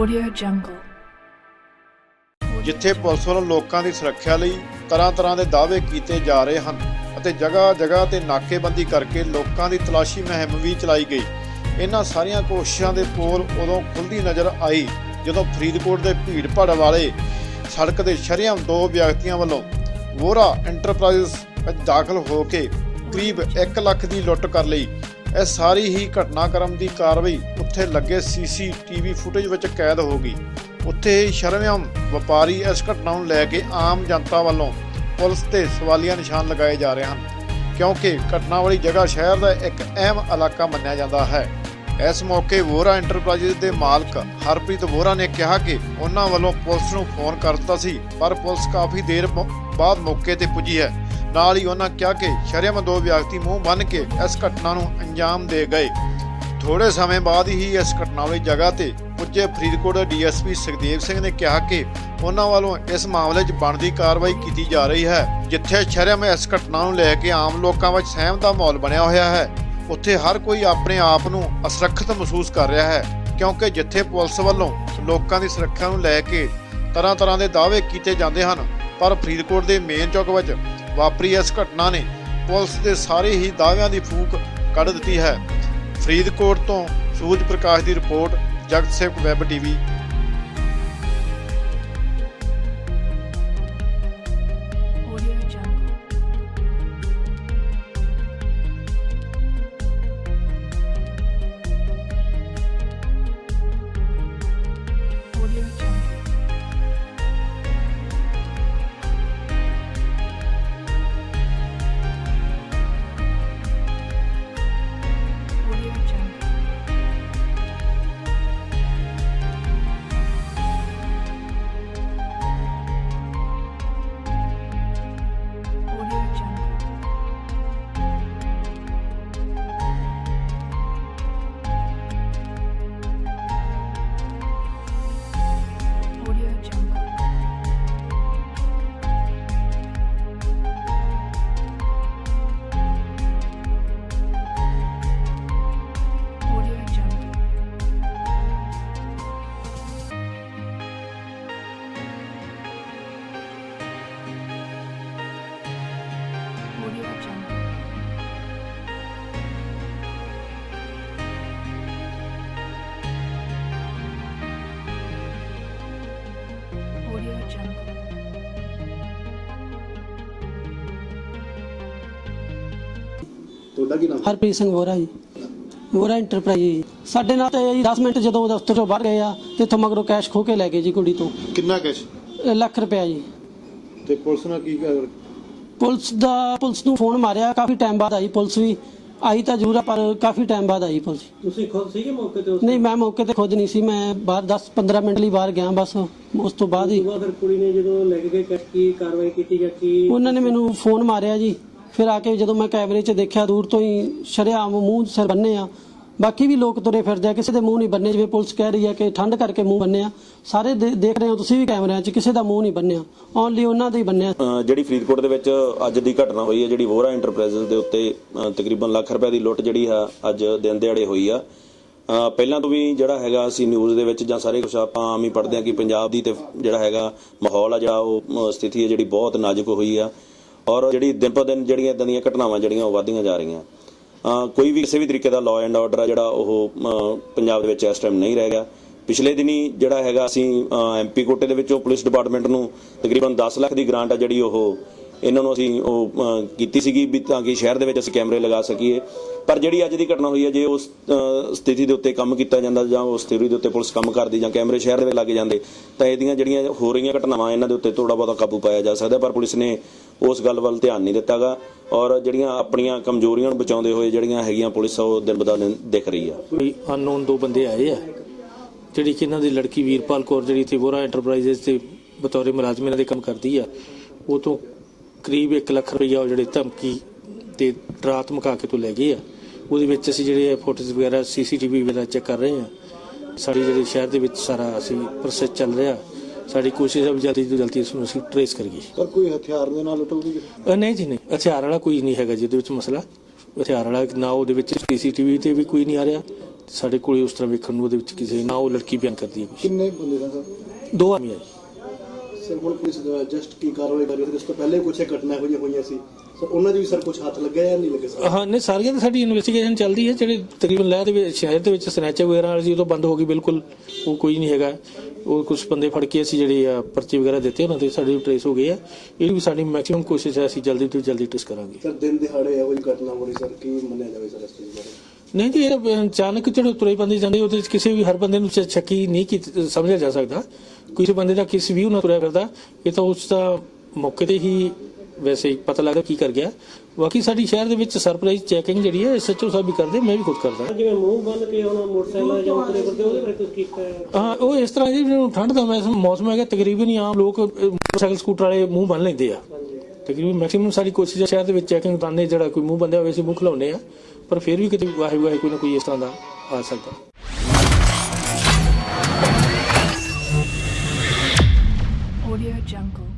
Audio Jungle. ਜਿੱਥੇ police ਵੱਲੋਂ ਲੋਕਾਂ ਦੀ ਸੁਰੱਖਿਆ ਲਈ ਤਰ੍ਹਾਂ ਤਰ੍ਹਾਂ ਦੇ ਦਾਅਵੇ ਕੀਤੇ ਜਾ ਰਹੇ ਹਨ ਅਤੇ ਜਗ੍ਹਾ ਜਗ੍ਹਾ ਤੇ ਨਾਕੇਬੰਦੀ ਕਰਕੇ ਲੋਕਾਂ ਦੀ ਤਲਾਸ਼ੀ ਮੁਹਿੰਮ ਵੀ ਚਲਾਈ ਗਈ ਇਹਨਾਂ ਸਾਰੀਆਂ ਕੋਸ਼ਿਸ਼ਾਂ ਦੇ ਪੋਲ ਉਦੋਂ ਖੁੱਲਦੀ ਨਜ਼ਰ ਆਈ ਜਦੋਂ ਫਰੀਦਕੋਟ ਦੇ ਭੀੜ ਭੜ ਵਾਲੇ ਸੜਕ ਦੇ ਸ਼ਰੇਆਮ ਦੋ ਵਿਅਕਤੀਆਂ ਵੱਲੋਂ ਵੋਰਾ ਐਂਟਰਪ੍ਰਾਈਜ਼ ਦਾਖਲ ਹੋ ਕੇ ਕਰੀਬ 1 ਲੱਖ ਦੀ ਲੁੱਟ ਕਰ ਲਈ ਇਹ ਸਾਰੀ ਹੀ ਘਟਨਾਕ੍ਰਮ ਦੀ ਕਾਰਵਾਈ ਉੱਥੇ ਲੱਗੇ ਸੀਸੀਟੀਵੀ ਫੁਟੇਜ ਵਿੱਚ ਕੈਦ ਹੋ ਗਈ। ਉੱਥੇ ਹੀ ਸ਼ਰਮਿਆਮ ਵਪਾਰੀ ਇਸ ਘਟਨਾ ਨੂੰ ਲੈ ਕੇ ਆਮ ਜਨਤਾ ਵੱਲੋਂ ਪੁਲਿਸ ਤੇ ਸਵਾਲੀਆ ਨਿਸ਼ਾਨ ਲਗਾਏ ਜਾ ਰਹੇ ਹਨ, ਕਿਉਂਕਿ ਘਟਨਾ ਵਾਲੀ ਜਗ੍ਹਾ ਸ਼ਹਿਰ ਦਾ ਇੱਕ ਅਹਿਮ ਇਲਾਕਾ ਮੰਨਿਆ ਜਾਂਦਾ ਹੈ। ਇਸ ਮੌਕੇ ਵੋਰਾ ਐਂਟਰਪ੍ਰਾਈਜ਼ ਦੇ ਮਾਲਕ ਹਰਪ੍ਰੀਤ ਵੋਰਾ ਨੇ ਕਿਹਾ ਕਿ ਉਹਨਾਂ ਵੱਲੋਂ ਪੁਲਿਸ ਨੂੰ ਫੋਨ ਕਰ ਦਿੱਤਾ ਸੀ, ਪਰ ਪੁਲਿਸ ਕਾਫੀ ਦੇਰ ਬਾਅਦ ਮੌਕੇ ਤੇ ਪੁੱਜੀ ਹੈ। ਨਾਲ ਹੀ ਉਹਨਾਂ ਕਿਹਾ ਕਿ ਸ਼ਰਮ ਦੋ ਵਿਅਕਤੀ ਮੂੰਹ ਬੰਨ ਕੇ ਇਸ ਘਟਨਾ ਨੂੰ ਅੰਜਾਮ ਦੇ ਗਏ। ਥੋੜੇ ਸਮੇਂ ਬਾਅਦ ਹੀ ਇਸ ਘਟਨਾ ਵਾਲੀ ਜਗ੍ਹਾ ਤੇ ਪੁੱਜੇ ਫਰੀਦਕੋਟ ਦੇ ਡੀਐਸਪੀ ਸੁਖਦੇਵ ਸਿੰਘ ਨੇ ਕਿਹਾ ਕਿ ਉਹਨਾਂ ਵੱਲੋਂ ਇਸ ਮਾਮਲੇ 'ਚ ਬਣਦੀ ਕਾਰਵਾਈ ਕੀਤੀ ਜਾ ਰਹੀ ਹੈ, ਜਿੱਥੇ ਸ਼ਰਮ ਇਸ ਘਟਨਾ ਨੂੰ ਲੈ ਕੇ ਆਮ ਲੋਕਾਂ ਵਿੱਚ ਸਹਿਮ ਦਾ ਮਾਹੌਲ ਬਣਿਆ ਹੋਇਆ ਹੈ। ਉੱਥੇ ਹਰ ਕੋਈ ਆਪਣੇ ਆਪ ਨੂੰ ਅਸੁਰੱਖਿਅਤ ਮਹਿਸੂਸ ਕਰ ਰਿਹਾ ਹੈ, ਕਿਉਂਕਿ ਜਿੱਥੇ ਪੁਲਿਸ ਵੱਲੋਂ ਲੋਕਾਂ ਦੀ ਸੁਰੱਖਿਆ ਨੂੰ ਲੈ ਕੇ ਤਰ੍ਹਾਂ ਤਰ੍ਹਾਂ ਦੇ ਦਾਅਵੇ ਕੀਤੇ ਜਾਂਦੇ ਹਨ, ਪਰ ਫਰੀਦਕੋਟ ਦੇ ਮੇਨ ਚੌਕ ਵਿੱਚ ਵਾਪਰੀ ਇਸ ਘਟਨਾ ਨੇ। ਪੁਲਿਸ ਦੇ ਸਾਰੇ ਹੀ ਦਾਅਵਿਆਂ ਦੀ ਫੂਕ ਕੱਢ ਦਿੱਤੀ ਹੈ। ਫਰੀਦਕੋਟ ਤੋਂ ਸੂਰਜ ਪ੍ਰਕਾਸ਼ ਦੀ ਰਿਪੋਰਟ, ਜਗਤ ਸੇਵਕ ਵੈਬ ਟੀਵੀ ਤੁਹਾਡਾ ਕੀ ਨਾਮ? ਹਰਪ੍ਰੀਤ ਸਿੰਘ ਵੋਰਾ ਜੀ। ਵੋਰਾ ਇੰਟਰਪ੍ਰਾਈਜ਼ ਜੀ। ਸਾਡੇ ਨਾਲ ਤਾਂ ਇਹ ਜੀ 10 ਮਿੰਟ ਜਦੋਂ ਦਫ਼ਤਰ ਤੋਂ ਬਾਹਰ ਗਏ ਆ ਤੇ ਇੱਥੋਂ ਮਗਰੋਂ ਕੈਸ਼ ਖੋ ਕੇ ਲੈ ਗਏ ਜੀ ਕੁੜੀ ਤੋਂ। ਕਿੰਨਾ ਕੈਸ਼ ਇਹ ਲੱਖ ਰੁਪਇਆ ਜੀ। ਤੇ ਪੁਲਿਸ ਨਾਲ ਕੀ ਕਰ ਪੁਲਿਸ ਦਾ ਪੁਲਿਸ ਨੂੰ ਫੋਨ ਮਾਰਿਆ ਕਾਫੀ ਟਾਈਮ ਬਾਅਦ ਆਈ ਪੁਲਿਸ ਵੀ। ਆਈ ਤਾਂ ਜ਼ਰੂਰ ਆ ਪਰ ਕਾਫੀ ਟਾਈਮ ਬਾਅਦ ਆਈ ਪੁਲਿਸ। ਤੁਸੀਂ ਖੁਦ ਸੀਗੇ ਮੌਕੇ ਤੇ ਉਸ ਨਹੀਂ ਮੈਂ ਮੌਕੇ ਤੇ ਖੁਦ ਨਹੀਂ ਸੀ ਮੈਂ ਬਾਹਰ 10 15 ਮਿੰਟ ਲਈ ਬਾਹਰ ਗਿਆ ਬਸ। ਉਸ ਤੋਂ ਬਾਅਦ ਹੀ। ਤੋਂ ਬਾਅਦ ਫਿਰ ਕੁੜੀ ਨੇ ਜਦੋਂ ਲੈ ਕੇ ਗਏ ਕੈਸ਼ ਕੀ ਕਾਰਵਾਈ ਕੀਤੀ ਜਾਂ ਕੀ ਉਹਨਾਂ ਨੇ ਮੈਨੂੰ ਫੋਨ ਮਾਰਿਆ ਜੀ। ਫਿਰ ਆ ਕੇ ਜਦੋਂ ਮੈਂ ਕੈਮਰੇ 'ਚ ਦੇਖਿਆ ਦੂਰ ਤੋਂ ਹੀ ਸ਼ਰੇਆਮ ਮੂੰਹ ਸਿਰ ਬੰਨੇ ਆ। ਬਾਕੀ ਵੀ ਲੋਕ ਤੁਰੇ ਫਿਰਦੇ ਆ ਕਿਸੇ ਦੇ ਮੂੰਹ ਨਹੀਂ ਬੰਨੇ ਜਿਵੇਂ ਪੁਲਿਸ ਕਹਿ ਰਹੀ ਹੈ ਕਿ ਠੰਡ ਕਰਕੇ ਮੂੰਹ ਬੰਨੇ ਆ। ਸਾਰੇ ਦੇ- ਦੇਖ ਰਹੇ ਹੋ ਤੁਸੀਂ ਵੀ ਕੈਮਰਿਆਂ 'ਚ ਕਿਸੇ ਦਾ ਮੂੰਹ ਨਹੀਂ ਬੰਨਿਆ ਓਨਲੀ ਉਹਨਾਂ ਦਾ ਹੀ ਬੰਨਿਆ। ਅ, ਜਿਹੜੀ ਫਰੀਦਕੋਟ ਦੇ ਵਿੱਚ ਅੱਜ ਦੀ ਘਟਨਾ ਹੋਈ ਹੈ ਜਿਹੜੀ ਵੋਰਾ ਇੰਟਰਪ੍ਰਾਈਜ਼ਸ ਦੇ ਉੱਤੇ ਅ, ਤਕਰੀਬਨ ਲੱਖ ਰੁਪਏ ਦੀ ਲੁੱਟ ਜਿਹੜੀ ਆ ਅੱਜ ਦਿਨ ਦਿਹਾੜੇ ਹੋਈ ਆ। ਅ, ਪਹਿਲਾਂ ਤੋਂ ਵੀ ਜਿਹੜਾ ਹੈਗਾ ਅਸੀਂ ਨਿਊਜ਼ ਦੇ ਵਿੱਚ ਜਾਂ ਸਾਰੇ ਕੁਝ ਆਪਾਂ ਆਮ ਹੀ ਪੜਦੇ ਆ ਕਿ ਪੰਜਾਬ ਦੀ ਤੇ ਜਿਹੜਾ ਹੈਗਾ ਮਾਹੌਲ ਆ ਜਿਹੜਾ ਉਹ ਅ, ਸਥਿਤੀ ਹੈ ਜਿਹੜੀ ਬਹੁਤ ਨਾਜ਼ੁਕ ਹੋਈ ਆ। ਔਰ ਜਿਹੜੀ ਦਿਨ ਪਰ ਦਿਨ ਜਿਹੜੀਆਂ ਇਦਾਂ ਦੀਆਂ ਘਟਨਾਵਾਂ ਜਿਹੜੀਆਂ ਉਹ ਵਧਦੀਆਂ ਜਾ ਰਹੀਆਂ। ਕੋਈ ਵੀ ਕਿਸੇ ਵੀ ਤਰੀਕੇ ਦਾ ਲਾਅ ਐਂਡ ਆਰਡਰ ਆ ਜਿਹੜਾ ਉਹ ਪੰਜਾਬ ਦੇ ਵਿੱਚ ਇਸ ਟਾਈਮ ਨਹੀਂ ਰਹਿ ਗਿਆ। ਪਿਛਲੇ ਦਿਨੀ ਜਿਹੜਾ ਹੈਗਾ ਅਸੀਂ ਐਮਪੀ ਕੋਟੇ ਦੇ ਵਿੱਚੋਂ ਪੁਲਿਸ ਡਿਪਾਰਟਮੈਂਟ ਨੂੰ ਤਕਰੀਬਨ 10 ਲੱਖ ਦੀ ਗ੍ਰਾਂਟ ਆ ਜਿਹੜੀ ਉਹ ਇਹਨਾਂ ਨੂੰ ਅਸੀਂ ਉਹ ਕੀਤੀ ਸੀਗੀ ਵੀ ਤਾਂ ਕਿ ਸ਼ਹਿਰ ਦੇ ਵਿੱਚ ਅਸੀਂ ਕੈਮਰੇ ਲਗਾ ਸਕੀਏ। ਪਰ ਜਿਹੜੀ ਅੱਜ ਦੀ ਘਟਨਾ ਹੋਈ ਹੈ, ਜੇ ਉਸ ਸਥਿਤੀ ਦੇ ਉੱਤੇ ਕੰਮ ਕੀਤਾ ਜਾਂਦਾ ਜਾਂ ਉਸ ਥਿਊਰੀ ਦੇ ਉੱਤੇ ਪੁਲਿਸ ਕੰਮ ਕਰਦੀ ਜਾਂ ਕੈਮਰੇ ਸ਼ਹਿਰ ਦੇ ਵਿੱਚ ਲੱਗੇ ਜਾਂਦੇ, ਤਾਂ ਇਹਦੀਆਂ ਜਿਹੜੀਆਂ ਹੋ ਰਹੀਆਂ ਘਟਨਾਵਾਂ, ਇਹਨਾਂ ਦੇ ਉੱਤੇ ਥੋੜਾ ਬਹੁਤਾ ਕਾਬੂ ਪਾਇਆ ਜਾ ਸਕਦਾ, ਪਰ ਪੁਲਿਸ ਨੇ ਉਸ ਗੱਲ ਵੱਲ ਧਿਆਨ ਨਹੀਂ ਦਿੱਤਾਗਾ। ਔਰ ਜਿਹੜੀਆਂ ਆਪਣੀਆਂ ਕਮਜ਼ੋਰੀਆਂ ਨੂੰ ਬਚਾਉਂਦੇ ਹੋਏ ਜਿਹੜੀਆਂ ਹੈਗੀਆਂ ਪੁਲਿਸ, ਉਹ ਦਿਨ ਬਦਲ ਦਿਨ ਦਿਖ ਰਹੀ ਆ। ਕੋਈ ਅਨਨੋਨ ਦੋ ਬੰਦੇ ਆਏ ਆ, ਜਿਹੜੀ ਕਿ ਇਹਨਾਂ ਦੀ ਲੜਕੀ ਵੀਰਪਾਲ ਕੌਰ ਜਿਹੜੀ ਇੱਥੇ ਵੋਰਾ ਐਂਟਰਪ੍ਰਾਈਜ਼ਸ ਤੇ ਬਤੌਰੇ ਮੁਲਾਜ਼ਮ ਇਹਨਾਂ ਦੇ ਕੰਮ ਕਰਦੀ ਆ, ਉਹ ਤੋਂ ਕਰੀਬ 1 ਲੱਖ ਰੁਪਈਆ ਉਹ ਜਿਹੜੇ ਧਮਕੀ ਤੇ ਡਰਾ ਧਮਕਾ ਕੇ ਤੋਂ ਲੈ ਗਏ ਆ। ਉਹਦੇ ਵਿੱਚ ਅਸੀਂ ਜਿਹੜੇ ਫੋਟੋਜ਼ ਵਗੈਰਾ ਸੀਸੀਟੀਵੀ ਵਗੈਰਾ ਚੈੱਕ ਕਰ ਰਹੇ ਆ। ਸਾਡੀ ਜਿਹੜੇ ਸ਼ਹਿਰ ਦੇ ਵਿੱਚ ਸਾਰਾ ਅਸੀਂ ਪ੍ਰੋਸੈਸ ਚੱਲ ਰਿਹਾ। ਸਾਡੀ ਕੋਸ਼ਿਸ਼ ਹੈ ਜਲਦੀ ਤੋਂ ਜਲਦੀ ਇਸ ਨੂੰ ਅਸੀਂ ਟ੍ਰੇਸ ਕਰੀਏ। ਪਰ ਕੋਈ ਹਥਿਆਰ ਦੇ ਨਾਲ ਲੁੱਟ ਹੋਈ ਅ, ਨਹੀਂ ਜੀ ਨਹੀਂ। ਹਥਿਆਰ ਵਾਲਾ ਕੋਈ ਨਹੀਂ ਹੈਗਾ ਜਿਹਦੇ ਵਿੱਚ ਮਸਲਾ। ਹਥਿਆਰ ਵਾਲਾ ਨਾ ਉਹਦੇ ਵਿੱਚ ਸੀਸੀਟੀਵੀ ਤੇ ਵੀ ਕੋਈ ਨਹੀਂ ਆ ਰਿਹਾ। ਸਾਡੇ ਕੋਲੇ ਉਸ ਤਰ੍ਹਾਂ ਵੇਖਣ ਨੂੰ ਉਹਦੇ ਵਿੱਚ ਕਿਸੇ ਨਾ ਉਹ ਲੜਕੀ ਬਿਆਨ ਕਰਦੀ ਹੈ। ਕਿੰਨੇ ਬੰਦੇ ਦਾ ਦੋ ਆਦਮੀ ਆ ਜੀ। ਸਰ ਹੁਣ ਪੁਲਿਸ ਜਸਟ ਕੀ ਕਾਰਵਾਈ ਕਰ ਰਹੀ ਹੈ ਇਸ ਤੋਂ ਪਹਿਲੇ ਕੁਝ ਘਟਨਾ ਹੋਈਆਂ ਹੋਈਆਂ ਸੀ। ਸਰ ਉਹਨਾਂ 'ਚ ਵੀ ਸਰ ਕੁਝ ਹੱਥ ਲੱਗਿਆ ਜਾਂ ਨਹੀਂ ਲੱਗਿਆ ਸਰ ਹਾਂ ਨਹੀਂ ਸਾਰੀਆਂ ਤਾਂ ਸਾਡੀ ਇਨਵੈਸਟੀਗੇਸ਼ਨ ਚੱਲਦੀ ਹੈ ਜਿਹੜੇ ਤਕਰੀਬਨ ਲਹਿਰ ਦੇ ਵਿੱਚ ਸ਼ਹਿਰ ਦੇ ਵਿੱਚ ਸਨੈਚਰ ਵਗੈਰਾ ਵਾਲੀ ਸੀ ਉਹ ਤਾਂ ਬੰਦ ਹੋ ਗਈ ਬਿਲਕੁਲ ਉਹ ਕੋਈ ਨਹੀਂ ਹੈਗਾ। ਉਹ ਕੁਝ ਬੰਦੇ ਫੜ ਕੇ ਅਸੀਂ ਜਿਹੜੇ ਆ ਪਰਚੇ ਵਗੈਰਾ ਦਿੱਤੇ ਉਹਨਾਂ ਤੇ ਸਾਡੇ ਟ੍ਰੇਸ ਹੋ ਗਏ ਆ। ਇਹ ਵੀ ਸਾਡੀ ਮੈਕਸਿਮਮ ਕੋਸ਼ਿਸ਼ ਹੈ ਅਸੀਂ ਜਲਦੀ ਤੋਂ ਜਲਦੀ ਟ੍ਰੇਸ ਕਰਾਂਗੇ। ਸਰ ਦਿਨ ਦਿਹਾੜੇ ਇਹੋ ਜਿਹੀ ਘਟਨਾ ਹੋ ਰਹੀ ਸਰ ਕੀ ਮੰਨਿਆ ਜਾਵੇ ਸਰ ਇਸ ਚੀਜ਼ ਬਾਰੇ? ਨਹੀਂ ਜੀ ਇਹ ਅਚਾਨਕ ਜਿਹੜੇ ਤੁਰੇ ਬੰਦੇ ਜਾਂਦੇ ਉਹਦੇ ਵਿੱਚ ਕਿਸੇ ਵੀ ਹਰ ਬੰਦੇ ਨੂੰ ਸ਼ੱਕੀ ਨਹੀਂ ਕੀ ਸਮਝਿਆ ਜਾ ਸਕਦਾ। ਕਿਸੇ ਬੰਦੇ ਦਾ ਕਿਸ ਵੀ ਨਾਲ ਤੁਰਿਆ ਫਿਰਦਾ ਇਹ ਤਾਂ ਉਸ ਦਾ ਮੌਕੇ ਤੇ ਹੀ ਵੈਸੇ ਪਤਾ ਲੱਗਦਾ ਕੀ ਕਰ ਗਿਆ। ਬਾਕੀ ਸਾਡੀ ਸ਼ਹਿਰ ਦੇ ਵਿੱਚ ਸਰਪ੍ਰਾਈਜ਼ ਚੈਕਿੰਗ ਜਿਹੜੀ ਹੈ ਐਸਐਚਓ ਸਾਹਿਬ ਵੀ ਕਰਦੇ ਮੈਂ ਵੀ ਖੁਦ ਕਰਦਾ। ਜਿਵੇਂ ਮੂੰਹ ਬੰਨ ਕੇ ਉਹਨਾਂ ਮੋਟਰਸਾਈਕਲ ਜਾਂ ਉਤਰੇ ਫਿਰਦੇ ਉਹਦੇ ਬਾਰੇ ਕੁਝ ਕੀਤਾ ਹੈ? ਉਹ ਇਸ ਤਰ੍ਹਾਂ ਜੀ ਜਦੋਂ ਠੰਡ ਦਾ ਮੌਸਮ ਮੌਸਮ ਹੈਗਾ ਤਕਰੀਬਨ ਹੀ ਆਮ ਲੋਕ ਮੋਟਰਸਾਈਕਲ ਸਕੂਟਰ ਵਾਲੇ ਮੂੰਹ ਬੰਨ ਲੈਂਦੇ ਆ। ਤਕਰੀਬਨ ਮੈਕਸਿਮਮ ਸਾਡੀ ਕੋਸ਼ਿਸ਼ ਹੈ ਸ਼ਹਿਰ ਦੇ ਵਿੱਚ ਚੈਕਿੰਗ ਕਰਨੇ ਜਿਹੜਾ ਕੋਈ ਮੂੰਹ ਬੰਦਿਆ ਹੋਵੇ ਅਸੀਂ ਮੂੰਹ ਖਲਾਉਂਦੇ ਆ ਪਰ ਫਿਰ ਵੀ ਕਿਤੇ ਵਾਹਿਗੁਰੂ ਕੋਈ ਨਾ ਕੋਈ ਇਸ ਤਰ੍ਹਾਂ ਦਾ ਆ ਸਕਦਾ। jungle.